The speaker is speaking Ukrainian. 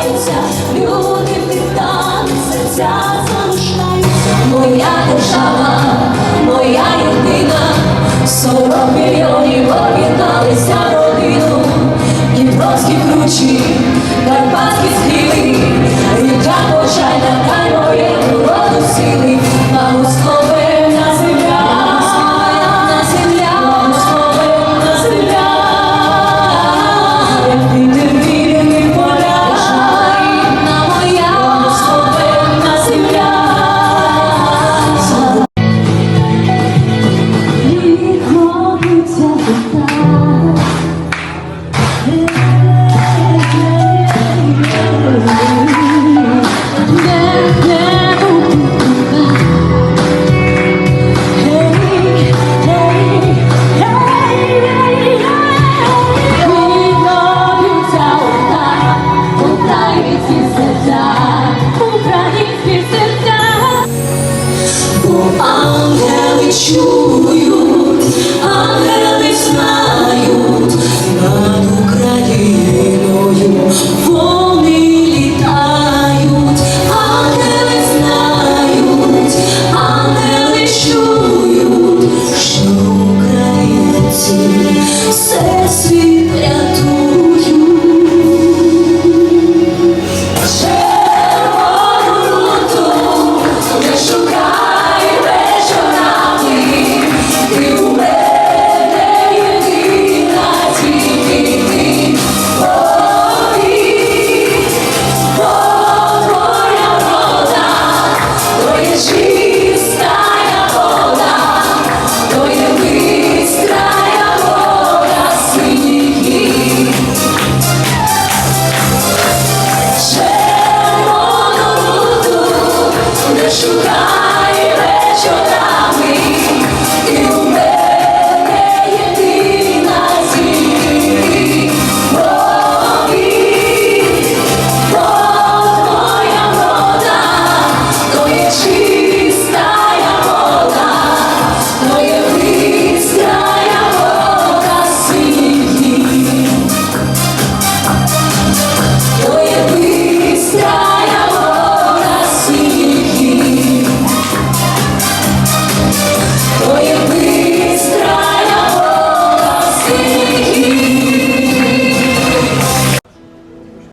згинаються, люди питані серця залишаються. Моя держава, моя єдина, сорок мільйонів об'єдналися родину і проти кручі. чують, ангели знають над Україною. Вони літають, ангели знають, ангели чують, що українці все світ. you